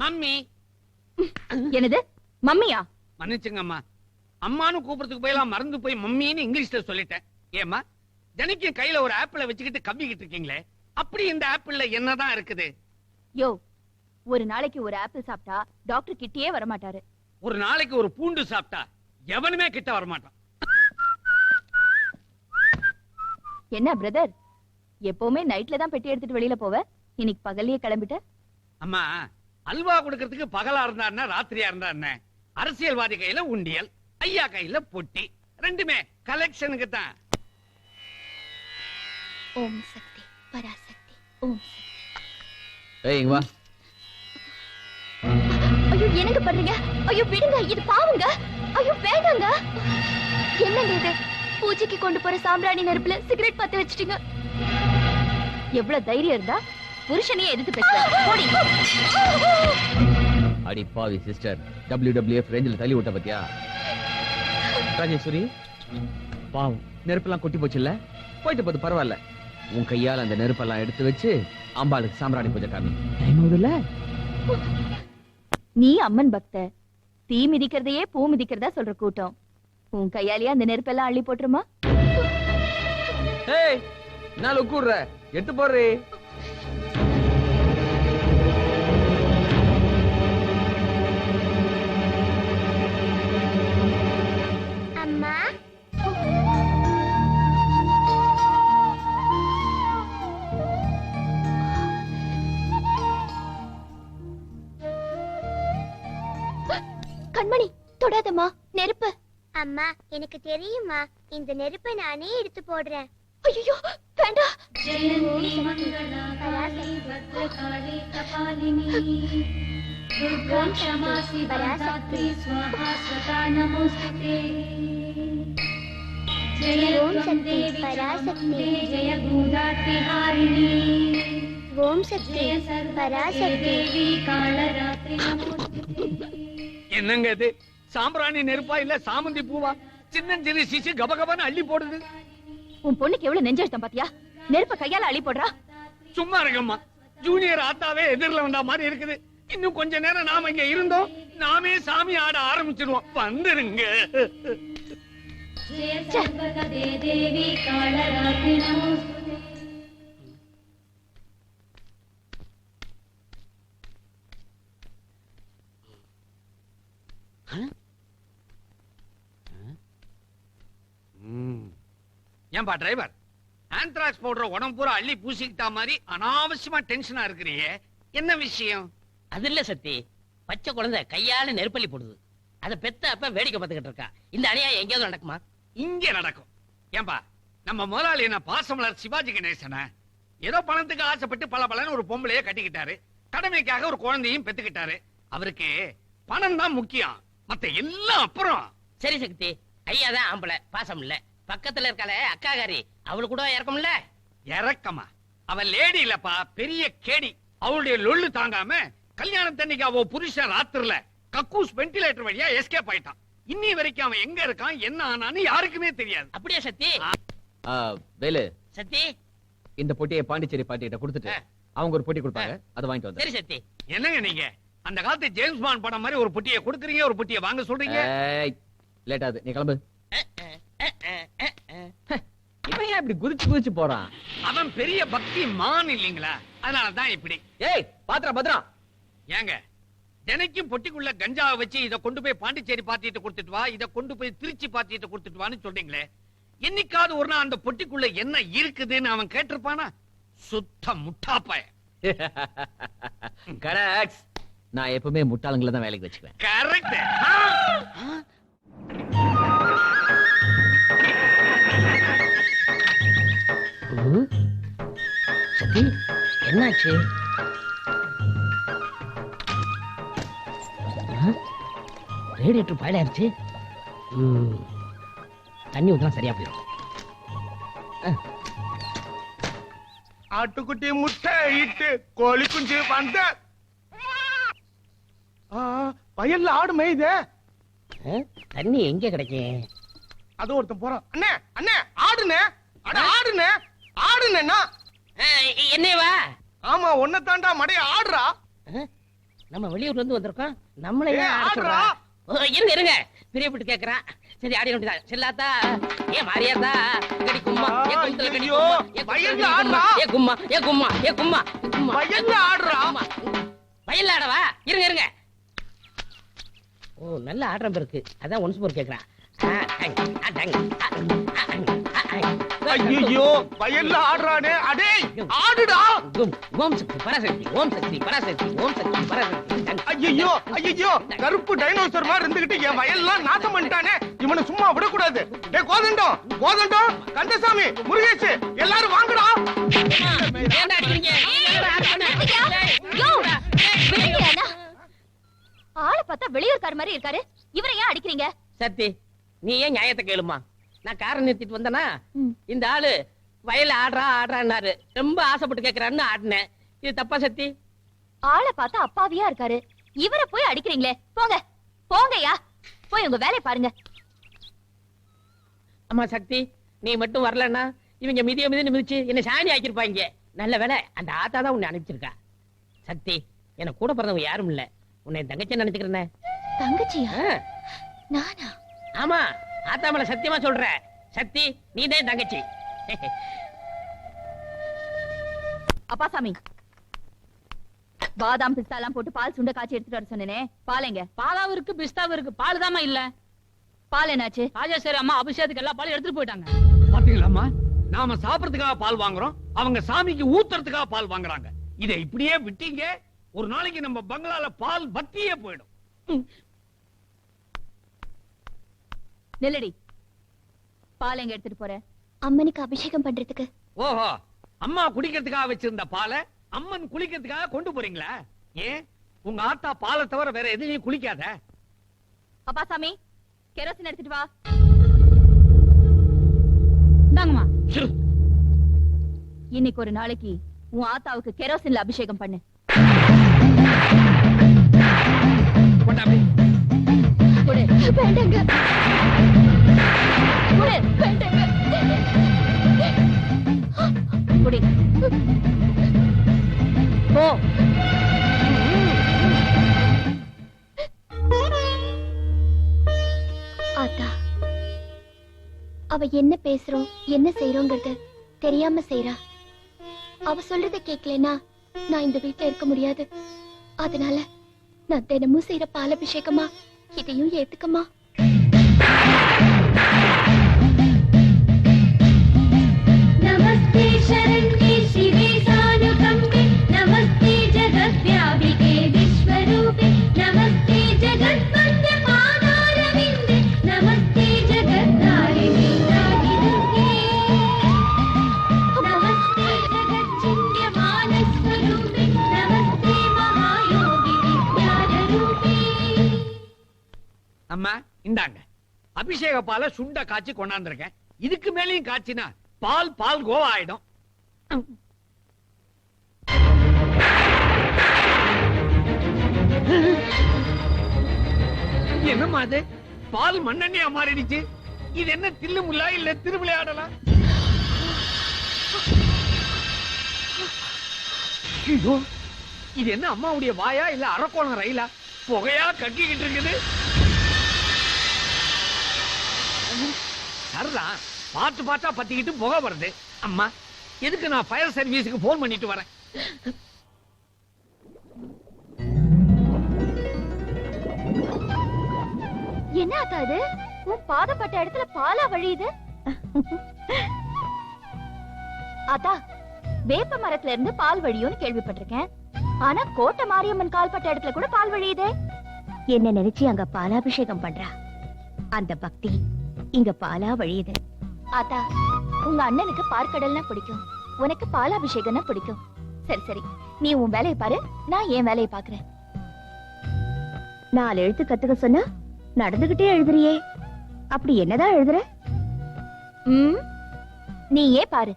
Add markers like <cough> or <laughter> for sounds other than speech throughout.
Mummy என்னது? மம்மியா? மன்னிச்சுங்கம்மா. அம்மான்னு கூப்பிடுறதுக்கு போயெல்லாம் மறந்து போய் மம்மின்னு இங்கிலீஷ்ல சொல்லிட்டேன். ஏம்மா தினைக்கும் கையில ஒரு ஆப்பிள வச்சுக்கிட்டு கவ்விக்கிட்டு இருக்கீங்களே அப்படி இந்த ஆப்பிள்ல என்னதான் இருக்குது? யோ ஒரு நாளைக்கு ஒரு ஆப்பிள் சாப்பிட்டா டாக்டர் கிட்டயே வர மாட்டாரு ஒரு நாளைக்கு ஒரு பூண்டு சாப்பிட்டா எவனுமே கிட்ட வரமாட்டான். என்ன பிரதர்? எப்பவுமே நைட்ல தான் பெட்டி எடுத்துட்டு வெளியில போவ? இன்னைக்கு பகல்லயே கிளம்பிட்ட? அம்மா அல்வா கொடுக்கறதுக்கு பகலா இருந்தா என்ன ராத்திரியா இருந்தா என்ன? அரசியல்வாதி கையில உண்டியல் ஐயா கையில பொட்டி. ரெண்டுமே கலெக்ஷனுக்கு தான். ஓம் சக்தி பராசக்தி ஓம் ஏய் இங்க வா. ஐயோ என்னங்க பண்றீங்க? ஐயோ விடுங்க இது பாவங்க. ஐயோ வேண்டாங்க என்னங்க இது? பூஜைக்கு கொண்டு போற சாம்பிராணி நெருப்புல சிகரெட் பத்த வச்சிட்டீங்க. எவ்வளவு தைரியம் இருந்தா? புருஷனையே எதிர்த்து அடி பாவி சிஸ்டர் டபிள்யூ டபிள்யூஎஃப் ரேஞ்சில் தள்ளி விட்ட பத்தியா? ராஜேஸ்வரி பாவம் நெருப்பெல்லாம் கொட்டி போச்சுல்ல? போயிட்டு போது பரவாயில்ல. உன் கையால அந்த நெருப்பெல்லாம் எடுத்து வச்சு அம்பாளுக்கு சாம்பிராணி பூஜை காமி. நீ அம்மன் பக்த. தீ மிதிக்கிறதையே பூ மிதிக்கிறதா சொல்ற கூட்டம். உன் கையாலேயே அந்த நெருப்பெல்லாம் அள்ளி போட்டுருமா? ஏய் நான் உட்கூடுற? எடுத்து போடுறே. நெருப்பு. அம்மா எனக்கு தெரியுமா இந்த நெருப்பை நானே எடுத்து போடுறேன். ஐயோ வேண்டாம் ஓம் சக்தி பராசக்தி சக்தி பராசக்தி. ஓம் சக்தி பராசக்தி. என்னங்க இது? சாம்பிராணி நெருப்பா இல்ல சாமந்தி பூவா? சின்னஞ்சிறு சிசு கபகபன்னு அள்ளி போடுது. உன் பொண்ணுக்கு எவ்வளவு நெஞ்செழுத்தம் பாத்தியா? நெருப்ப கையால அள்ளி போடுறா? சும்மா இருக்கம்மா ஜூனியர் ஆத்தாவே எதிரில வந்தா மாதிரி இருக்குது. இன்னும் கொஞ்ச நேரம் நாம இங்க இருந்தோம். நாமே சாமி ஆட ஆரம்பிச்சிருவோம். வந்துருங்க. ஏன்பா டிரைவர் ஆந்த்ராக்ஸ் போடுற உடம்பு பூரா அள்ளி பூசிக்கிட்டா மாதிரி அனாவசியமா டென்ஷனா இருக்கிறியே என்ன விஷயம்? அது இல்ல சத்தி. பச்சை குழந்தை கையால நெருப்பள்ளி போடுது. அத பெத்த அப்ப வேடிக்கை பார்த்துக்கிட்டு இருக்கா. இந்த அநியாயம் எங்கேயாவது நடக்குமா? இங்க நடக்கும். ஏன்பா நம்ம முதலாளி என்ன பாசமலர் சிவாஜி கணேசன? ஏதோ பணத்துக்கு ஆசைப்பட்டு பல பலன்னு ஒரு பொம்பளைய கட்டிக்கிட்டாரு. கடமைக்காக ஒரு குழந்தையும் பெத்துக்கிட்டாரு. அவருக்கு பணம் தான் முக்கியம். மத்த எல்லாம் அப்புறம். சரி சக்தி ஐயா தான் ஆம்பளை பாசம் இல்ல. பக்கத்துல இருக்காளே அக்காகாரி. அவளுக்கு கூட இறக்கம்ல? இறக்கமா? அவ லேடி இல்லப்பா பெரிய கேடி. அவளுடைய லொள்ளு தாங்காம கல்யாணத்தன்னைக்கு அவ புருஷன் ராத்திரில கக்கூஸ் வென்டிலேட்டர் வழியா எஸ்கேப் ஆயிட்டான். இன்னி வரைக்கும் அவன் எங்க இருக்கான் என்ன ஆனான்னு யாருக்குமே தெரியாது. அப்படியே சத்தி? வேலு. சத்தி? இந்த பொட்டியை பாண்டிச்சேரி பாட்டிகிட்ட கொடுத்துட்டு. அவங்க ஒரு பொட்டி கொடுப்பாங்க அதை வாங்கிட்டு வந்து சரி சத்தி. என்னங்க நீங்க? அந்த காலத்து ஜேம்ஸ் பாண்ட் படம் மாதிரி ஒரு பொட்டியை கொடுக்குறீங்க ஒரு பொட்டியை வாங்க சொல்றீங்க? லேட் ஆகுது. நீ கிளம்பு. <laughs> இவன் ஏன் இப்படி குதிச்சு குதிச்சு போறான்? அவன் பெரிய பக்தி மான் இல்லீங்களா? அதனாலதான் இப்படி. ஏய் பாத்திரா பத்ரா ஏங்க தினைக்கும் பொட்டிக்குள்ள கஞ்சாவை வச்சு இத கொண்டு போய் பாண்டிச்சேரி பாத்திட்டு கொடுத்துட்டு வா இத கொண்டு போய் திருச்சி பாத்திட்டு கொடுத்துட்டு வான்னு சொல்றீங்களே. என்னைக்காவது ஒரு நாள் அந்த பொட்டிக்குள்ள என்ன இருக்குதுன்னு அவன் கேட்டிருப்பானா? சுத்த முட்டாப்பாய கரெக்ட் <laughs> நான் எப்பவுமே முட்டாளுங்களை தான் வேலைக்கு வச்சுக்குவேன். கரெக்ட் என்னாச்சு? ரேடியேட்டர் பாயிலாயிருச்சு தண்ணி ஊத்தலாம் சரியா போயிடும் ஆட்டுக்குட்டி முட்டை இட்டு கோழி குஞ்சு வந்த. வயல்ல ஆடு மேயுதே. தண்ணி எங்க கிடைக்கும் அது ஒருத்தன் போறான். அண்ணே அண்ணே ஆடுனே ஆடுனே ஆடுனேன்னா என்னவா ஆமா ஒன்ன தாண்டா மடைய ஆடுறா. நம்ம வெளியூர்ல இருந்து வந்திருக்கோம். நம்மளே ஆடுறா. இருங்க. இருங்க பிரியப்பட்டு கேக்குறான் சரி ஆடி வேண்டியதான் செல்லாத்தா. ஏ மாரியாத்தா. கடி கும்மா. ஏ கும்மா. ஏ வயல்ல ஆடுறா. ஏ கும்மா. ஏ கும்மா. ஏ கும்மா. கும்மா. வயல்ல ஆடுறா. வயல்ல ஆடவா? இருங்க இருங்க. ஓ நல்ல ஆடுறம் இருக்கு. அதான் ஒன்ஸ் மோர் கேக்குறான் ஆ, டங், ஆ, அங். ஐயோ வயல்ல ஆடுறானே. அடே ஆடுடா. ஓம் சக்தி பராசக்தி ஓம் சக்தி பராசக்தி ஓம் சக்தி பராசக்தி. ஐயோ ஐயோ கருப்பு டைனோசர் மாதிரி இருந்துகிட்டு என் வயல்லாம் நாசம் பண்ணிட்டானே. இவனை சும்மா விடக்கூடாது. டேய் கோதண்டம் கோதண்டம் கந்தசாமி முருகேஷ் எல்லாரும் வாங்கடா. ஆளை பார்த்தா வெளியூர்கார மாதிரி இருக்காரு. இவரை ஏன் அடிக்கிறீங்க? சத்தி நீ ஏன் நியாயத்தை கேளுமா? நான் காரை நிறுத்திட்டு வந்தனா. இந்த ஆளு வயல்ல ஆடுறா ஆடுறான்னாரு. ரொம்ப ஆசைப்பட்டு கேக்குறான்னு ஆடினேன். இது தப்பா சத்தி? ஆளை பார்த்தா அப்பாவியா இருக்காரு. இவரை போய் அடிக்கிறீங்களே. போங்க. போங்கய்யா. போய் உங்க வேலையை பாருங்க. அம்மா சக்தி நீ மட்டும் வரலன்னா இவங்க மிதிய மிதின்னு மிதிச்சு என்ன சாணி ஆக்கிருப்பாங்க நல்ல வேலை அந்த ஆத்தா தான் உன்னை அனுப்பிச்சிருக்கா. சக்தி எனக்கு கூட பிறந்தவங்க யாரும் இல்ல. உன்னை என் தங்கச்சி நினைச்சுக்கிறேனே தங்கச்சியா? நானா? ஆமா. ஆத்தா மேல சத்தியமா சொல்ற. சக்தி நீ தான் தங்கச்சி. அப்பா சாமி. பாதாம் பிஸ்தா எல்லாம் போட்டு பால் சுண்ட காய்ச்சி எடுத்துட்டு வர சொன்னேனே. பால் எங்க? பாலாவும் இருக்கு பிஸ்தாவும் இருக்கு. பால் தாமா இல்ல. பால் என்னாச்சு? ராஜேஸ்வரி அம்மா அபிஷேகத்துக்கு எல்லா பாலும் எடுத்துட்டு போயிட்டாங்க. பாத்தீங்களாம்மா? நாம சாப்பிடறதுக்காக பால் வாங்குறோம். அவங்க சாமிக்கு ஊத்துறதுக்காக பால் வாங்குறாங்க. இதை இப்படியே விட்டீங்க ஒரு நாளைக்கு நம்ம பங்களால பால் பத்தியே போயிடும். நெல்லடி. பால் எங்க எடுத்துட்டு போற? அம்மனுக்கு அபிஷேகம் பண்றதுக்கு. ஓஹோ அம்மா குடிக்கிறதுக்காக வச்சிருந்த பாலை அம்மன் குளிக்கிறதுக்காக கொண்டு போறீங்களா? ஏன்? உங்க ஆத்தா பாலை தவிர வேற எதுலயும் குளிக்காத. அப்பா சாமி கெரோசின் எடுத்துட்டு வா. இந்தாங்கம்மா. இன்னைக்கு ஒரு நாளைக்கு உன் ஆத்தாவுக்கு கெரோசின்ல அபிஷேகம் பண்ணு. கொண்டாப்பி. கொடு. வேண்டாங்க. குடி போ ஆத்தா அவ என்ன பேசுறோம் என்ன செய்யறோங்கிறது தெரியாம செய்றா. அவ சொல்றத கேட்கலனா நான் இந்த வீட்டுல இருக்க முடியாது. அதனால நான் தினமும் செய்யற பாலபிஷேகமா இதையும் ஏத்துக்கமா? அம்மா இந்தாங்க. அபிஷேக பால சுண்ட காய்ச்சி கொண்டாந்துருக்கேன். இதுக்கு மேலயும் காய்ச்சினா பால் பால் கோவா ஆயிடும். என்னம்மா அது? பால் மண்ணெண்ணையா மாறிடுச்சு. இது என்ன தில்லு முல்லா இல்ல திருவிளையாடலா இது என்ன அம்மாவுடைய வாயா இல்ல அரக்கோணம் ரயிலா? புகையா கட்டிக்கிட்டு இருக்குது. சரிதான் பார்த்து பார்த்தா பத்திக்கிட்டு புகை வருது. அம்மா எதுக்கு நான் ஃபயர் சர்வீஸுக்கு போன் பண்ணிட்டு வரேன்? என்ன ஆத்தா இது? உன் பாதப்பட்ட இடத்துல பாலா வழியுது? ஆத்தா வேப்ப மரத்துல இருந்து பால் வழியும்னு கேள்விப்பட்டிருக்கேன். ஆனா கோட்டை மாரியம்மன் கால்பட்ட இடத்துல கூட பால் வழியுதே. என்ன நினைச்சு அங்க பாலாபிஷேகம் பண்றா? அந்த பக்தி. இங்க பாலா வழியுது. ஆத்தா உங்க அண்ணனுக்கு பார்க்கடல்னா பிடிக்கும். உனக்கு பாலாபிஷேகம்னா பிடிக்கும். சரி சரி. நீ உன் வேலையை பாரு. நான் என் வேலையை பாக்குறேன் நாலு எழுத்து கத்துக்க சொன்னா நடந்துகிட்டே எழுதுறியே. அப்படி என்னதான் எழுதுற? ம்? நீயே பாரு.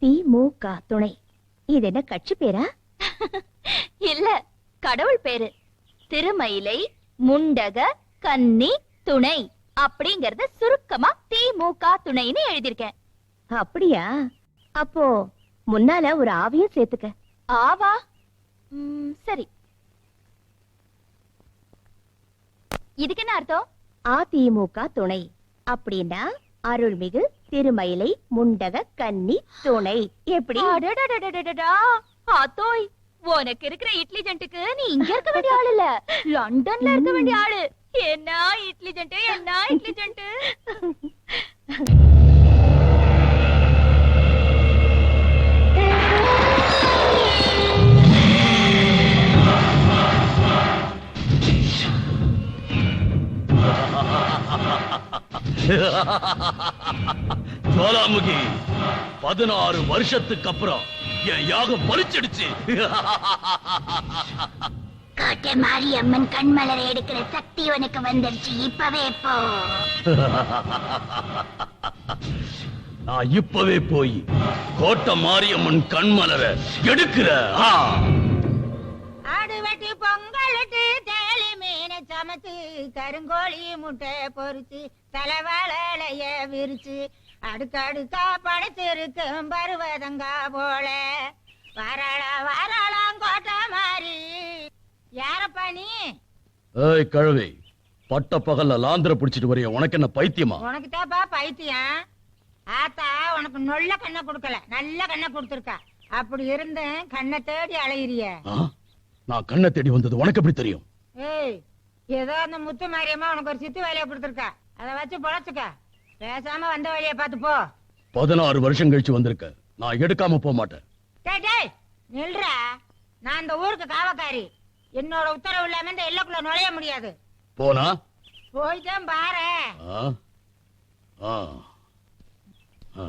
திமுக துணை. இது என்ன கட்சி பேரா? <laughs> இல்ல கடவுள் பேரு. திருமயிலை முண்டக கன்னி துணை. அப்படிங்கறத சுருக்கமா திமுக துணைன்னு எழுதியிருக்கேன். அப்படியா? அப்போ முன்னால ஒரு ஆவியும் சேர்த்துக்க. ஆவா? சரி. இதுக்கு என்ன அர்த்தம்? அதிமுக துணை. அப்படின்னா அருள்மிகு திருமயிலை முண்டக கன்னி துணை. எப்படி? அத்தோய் உனக்கு இருக்கிற இட்லி ஜென்ட்டுக்கு நீ இங்க இருக்க வேண்டிய ஆள் இல்ல. லண்டன்ல இருக்க வேண்டிய ஆளு. என்ன இட்லி ஜென்ட்டு? என்ன இட்லி ஜென்ட்டு? ஜுவாலாமுகி பதினாறு வருஷத்துக்கு அப்புறம் என் யாகம் பலிச்சிடுச்சு. <laughs> கோட்டை மாரியம்மன் கண்மலரை எடுக்கிற சக்தி உனக்கு வந்துருச்சு. இப்பவே போ. <laughs> நான் இப்பவே போய் கோட்டை மாரியம்மன் கண்மலர எடுக்கிற ஆடு வெட்டி பொங்கலிட்டு தேலி மீனை சமைச்சு கருங்கோழி முட்டை பொரிச்சு தலைவாழைய விரிச்சு அடுக்கடுக்கா படைச்சிருக்கும் பருவதங்கா போல. வரள வரலாம் கோட்டை மாறி. யாரப்பா நீ? ஏய் கழுவை. பட்ட பகல்ல லாந்திர புடிச்சிட்டு வரைய உனக்கு என்ன பைத்தியமா? உனக்கு தாப்பா பைத்தியம். ஆத்தா உனக்கு நொல்ல கண்ணை கொடுக்கல. நல்ல கண்ணை கொடுத்துருக்கா. அப்படி இருந்தும் கண்ணை தேடி அலையிறிய? நான் கண்ணை தேடி வந்தது உனக்கு எப்படி தெரியும்? ஏய் ஏதோ அந்த முத்து மாரியம்மா உனக்கு ஒரு சித்து வேலையை கொடுத்துருக்கா. அதை வச்சு பொழைச்சுக்க. பேசாம வந்த வழியை பார்த்து போ. பதினாறு வருஷம் கழிச்சு வந்திருக்க. நான் எடுக்காம போக மாட்டேன். டேய் டேய் நில்றா. நான் இந்த ஊருக்கு காவக்காரி. என்னோட உத்தரவு இல்லாம இந்த எல்லைக்குள்ள நுழைய முடியாது போனா போய்தான் பாரு ஆ? ஆ. ஆ.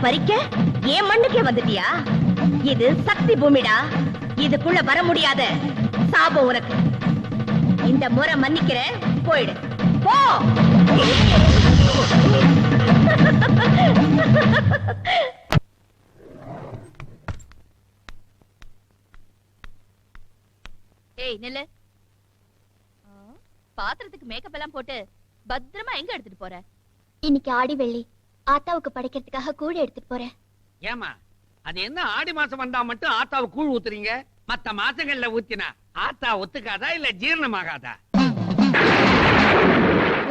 பறிக்க? என் மண்ணுக்கே வந்துட்டியா? இது சக்தி பூமிடா. இதுக்குள்ள வர முடியாத சாபம் உனக்கு. இந்த முறை மன்னிக்கிறேன் போயிடு. போ! ஏய் நில்லு. ஆ, பாத்திரத்துக்கு மேக்கப் எல்லாம் போட்டு பத்திரமா எங்க எடுத்துட்டு போற? இன்னைக்கு ஆடி வெள்ளி. ஆத்தாவுக்கு படைக்கிறதுக்காக கூழ் எடுத்துட்டு போறேன். ஏமா அது என்ன ஆடி மாசம் வந்தா மட்டும் ஆத்தாவை கூழ் ஊத்துறீங்க? மத்த மாசங்கள்ல ஊத்தினா ஆத்தா ஒத்துக்காதா இல்ல ஜீரணமாகாதா?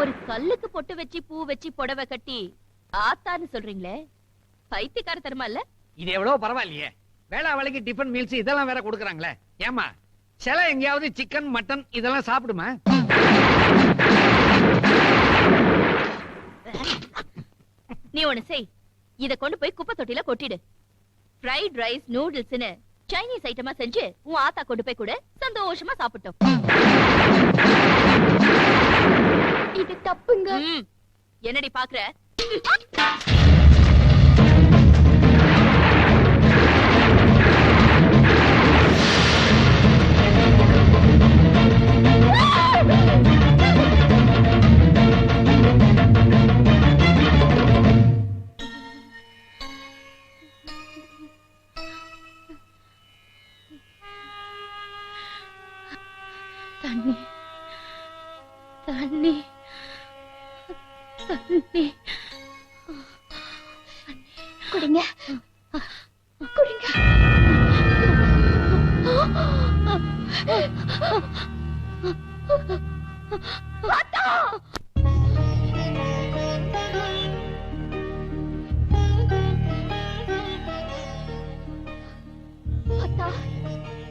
ஒரு கல்லுக்கு பொட்டு வச்சு பூ வச்சு புடவை கட்டி ஆத்தான்னு சொல்றீங்களே? பைத்தியக்காரத்தனமா இல்ல இது எவ்வளவு பரவாயில்லையே. வேளா வேலைக்கு டிஃபன் மீல்ஸ் இதெல்லாம் வேற கொடுக்குறாங்களே. ஏமா சில எங்கேயாவது சிக்கன் மட்டன் இதெல்லாம் சாப்பிடுமா? நீ ஒண்ணு செய். இத கொண்டு போய் குப்பை தொட்டில கொட்டிடு. ஃப்ரைட் ரைஸ் நூடுல்ஸ்னு சைனீஸ் ஐட்டமா செஞ்சு உன் ஆத்தா கொண்டு போய் கொடு. சந்தோஷமா சாப்பிட்டோம். இது தப்புங்க. என்னடி பாக்குற?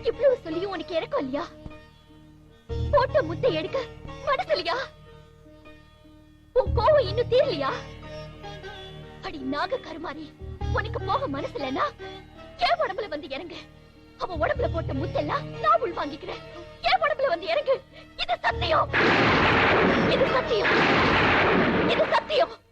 இவ்வளவு சொல்லியும் உனக்கு இறக்கம் இல்லையா? போட்ட முட்டை எடுக்க மனசு இல்லையா? உன் கோவம் இன்னும் தீரலையா? அடி நாக கருமாறி உனக்கு போக மனசு இல்லைன்னா என் உடம்புல வந்து இறங்கு? அவன் உடம்புல போட்ட முத்தெல்லாம் நான் உள் வாங்கிக்கிறேன் என் உடம்புல வந்து இறங்கு. இது சத்தியம். இது சத்தியம். இது சத்தியம்.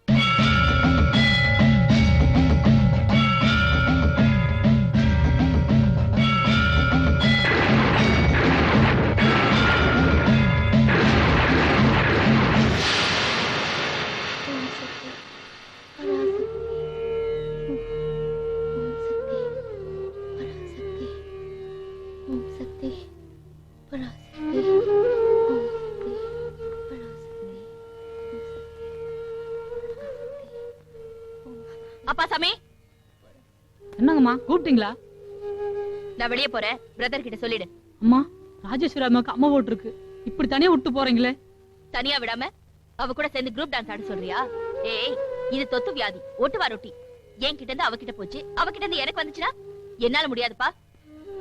அப்பா சாமி. என்னங்கம்மா கூப்பிட்டீங்களா? நான் வெளியே போறேன். பிரதர் கிட்ட சொல்லிடு. அம்மா ராஜேஸ்வரி அம்மாக்கு அம்மா ஓட்டு இருக்கு. இப்படி தனியா விட்டு போறீங்களே? தனியா விடாம அவ கூட சேர்ந்து குரூப் டான்ஸ் ஆட சொல்றியா? ஏய் இது தொத்து வியாதி. ஒட்டுவா ரொட்டி. என் கிட்ட இருந்து அவகிட்ட போச்சு. அவகிட்ட இருந்து எனக்கு வந்துச்சுன்னா என்னால முடியாதுப்பா.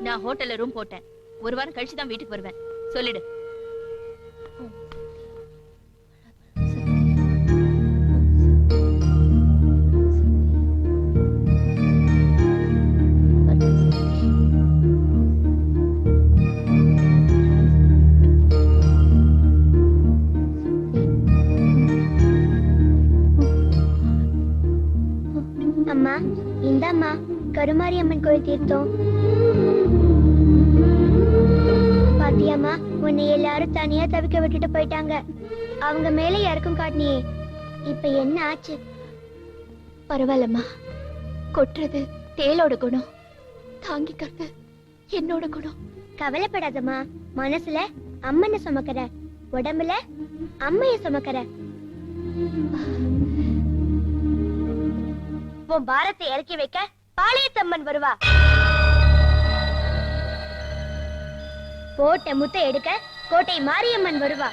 நான் ஹோட்டல்ல ரூம் போட்டேன். ஒரு வாரம் கழிச்சு தான் வீட்டுக்கு வருவேன். சொல்லிடு. கருமாரியம்மன் கோயில் தீர்த்தம் உன்னை எல்லாரும் தனியா தவிக்க விட்டுட்டு போயிட்டாங்க. அவங்க மேல யாருக்கும் காட்டினியே. இப்ப என்ன ஆச்சு? பரவாயில்லம்மா. கொட்டுறது தேலோட குணம். தாங்கிக்கிறது என்னோட குணம். கவலைப்படாதம்மா. மனசுல அம்மனை சுமக்கிற உடம்புல அம்மைய சுமக்கிற. உன் பாரத்தை இறக்கி வைக்க பாளையத்தம்மன் வருவா. போட்ட முத்த எடுக்க கோட்டை மாரியம்மன் வருவா.